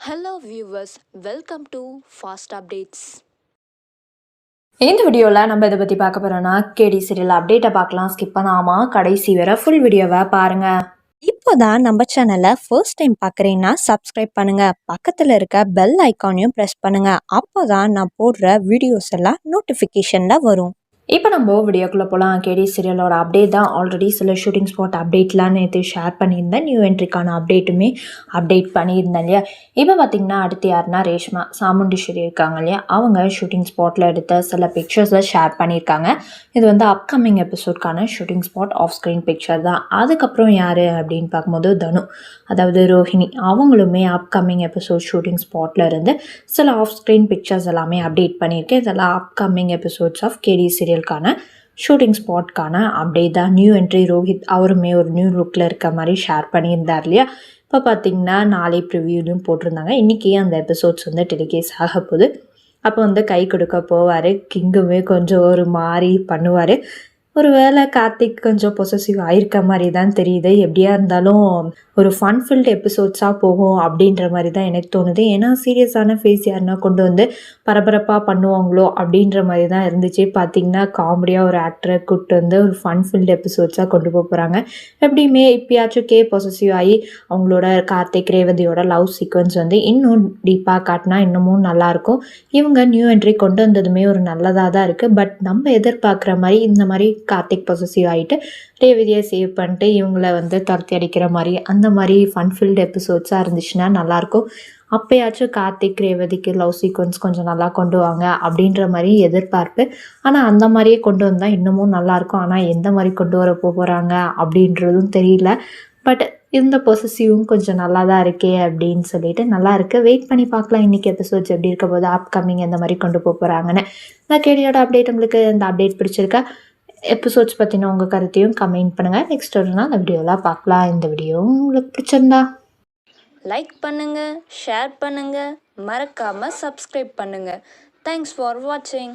Hello viewers, welcome to Fast Updates. இந்த வீடியோவில் நம்ம இதை பற்றி பார்க்க போகிறோன்னா கேடி சீரியல் அப்டேட்டை பார்க்கலாம். ஸ்கிப் பண்ணாமல் கடைசி வரை ஃபுல் வீடியோவை பாருங்கள் இப்போதான் நம்ம சேனலை ஃபர்ஸ்ட் டைம் பார்க்குறீங்கன்னா சப்ஸ்கிரைப் பண்ணுங்க. பக்கத்தில் இருக்க பெல் ஐக்கானையும் ப்ரெஸ் பண்ணுங்க. அப்போதான் நான் போடுற வீடியோஸ் எல்லாம் நோட்டிஃபிகேஷனில் வரும். இப்போ நம்ம வீடியோக்குள்ளே போகலாம் கேடி சீரியலோட அப்டேட் தான் ஆல்ரெடி சில ஷூட்டிங் ஸ்பாட் அப்டேட்லாம் நேற்று ஷேர் பண்ணியிருந்தேன். நியூ என்ட்ரிக்கான அப்டேட்டுமே அப்டேட் பண்ணியிருந்தேன் இல்லையா? இப்போ பார்த்தீங்கன்னா அடுத்து யாருன்னா ரேஷ்மா சாமுண்டீஸ்வரி இருக்காங்க இல்லையா? அவங்க ஷூட்டிங் ஸ்பாட்டில் எடுத்த சில பிக்சர்ஸை ஷேர் பண்ணியிருக்காங்க. இது வந்து upcoming எபிசோட்கான shooting spot off screen picture தான். அதுக்கப்புறம் யார் அப்படின்னு பார்க்கும்போது தனு அதாவது ரோஹிணி. அவங்களுமே அப்கமிங் எபிசோட் ஷூட்டிங் ஸ்பாட்டில் இருந்து சில ஆஃப் ஸ்க்ரீன் பிக்சர்ஸ் எல்லாமே அப்டேட் பண்ணியிருக்கேன் இதெல்லாம் அப்கமிங் எபிசோட்ஸ் ஆஃப் கேடி சீரியலுக்கான ஷூட்டிங் ஸ்பாட்கான அப்டேட் தான். நியூ என்ட்ரி ரோஹித் அவருமே ஒரு நியூ லுக்கில் இருக்க மாதிரி ஷேர் பண்ணியிருந்தார் இல்லையா? இப்போ பார்த்தீங்கன்னா நாளை ப்ரிவியூலையும் போட்டிருந்தாங்க. இன்றைக்கி அந்த எபிசோட்ஸ் வந்து டெலிகேஸ் ஆக போகுது. அப்போ வந்து கை கொடுக்க போவார். கிங்குமே கொஞ்சம் ஒரு மாதிரி பண்ணுவார். ஒரு வேளை கார்த்திக் கொஞ்சம் பொசசிவ் ஆயிருக்க மாதிரி தான் தெரியுது. எப்படியா இருந்தாலும் ஒரு ஃபன் ஃபில்ட் எபிசோட்ஸாக போகும் அப்படின்ற மாதிரி தான் எனக்கு தோணுது. ஏன்னா சீரியஸான ஃபேஸ் யாருன்னா கொண்டு வந்து பரபரப்பாக பண்ணுவாங்களோ அப்படின்ற மாதிரி தான் இருந்துச்சு. பார்த்திங்கன்னா காமெடியாக ஒரு ஆக்டரை கூப்பிட்டு வந்து ஒரு ஃபன் ஃபில்ட் எபிசோட்ஸாக கொண்டு போக போகிறாங்க எப்படியுமே இப்பயாச்சும் கே பொசசிவ் ஆகி அவங்களோட கார்த்திக் ரேவதியோட லவ் சீக்வன்ஸ் வந்து இன்னும் டீப்பாக காட்டினா இன்னமும் நல்லாயிருக்கும் இவங்க நியூ என்ட்ரி கொண்டு வந்ததுமே ஒரு நல்லதாக தான் இருக்குது பட் நம்ம எதிர்பார்க்குற மாதிரி இந்த மாதிரி கார்த்திக் பொசசிவ் ஆகிட்டு ரேவதியை சேவ் பண்ணிட்டு இவங்கள வந்து துரத்தி அடிக்கிற மாதிரி அந்த மாதிரி ஃபன் ஃபில்டு எபிசோட்ஸாக இருந்துச்சுன்னா நல்லாயிருக்கும். அப்போயாச்சும் கார்த்திக் ரேவதிக்கு லவ் சீக்வன்ஸ் கொஞ்சம் நல்லா கொண்டு வாங்க அப்படின்ற மாதிரி எதிர்பார்ப்பு. ஆனால் அந்த மாதிரியே கொண்டு வந்தால் இன்னமும் நல்லாயிருக்கும். ஆனால் எந்த மாதிரி கொண்டு வர போகிறாங்க அப்படின்றதும் தெரியல. பட் இந்த பொசசிவும் கொஞ்சம் நல்லா தான் இருக்கே அப்படின்னு சொல்லிட்டு நல்லா இருக்கு வெயிட் பண்ணி பார்க்கலாம் இன்றைக்கி எபிசோட்ஸ் எப்படி இருக்க போது அப்கமிங் எந்த மாதிரி கொண்டு போக போகிறாங்கன்னு நான் கேடியோட அப்டேட் உங்களுக்கு இந்த அப்டேட் பிடிச்சிருக்கா? எபிசோட்ஸ் பற்றின உங்கள் கருத்தையும் கமெண்ட் பண்ணுங்கள் நெக்ஸ்ட் ஒரு நாள் அந்த வீடியோலாம் பார்க்கலாம். இந்த வீடியோ உங்களுக்கு பிடிச்சிருந்தா. லைக் பண்ணுங்க ஷேர் பண்ணுங்க மறக்காம சப்ஸ்கிரைப் பண்ணுங்க. தேங்க்ஸ் ஃபார் வாட்சிங்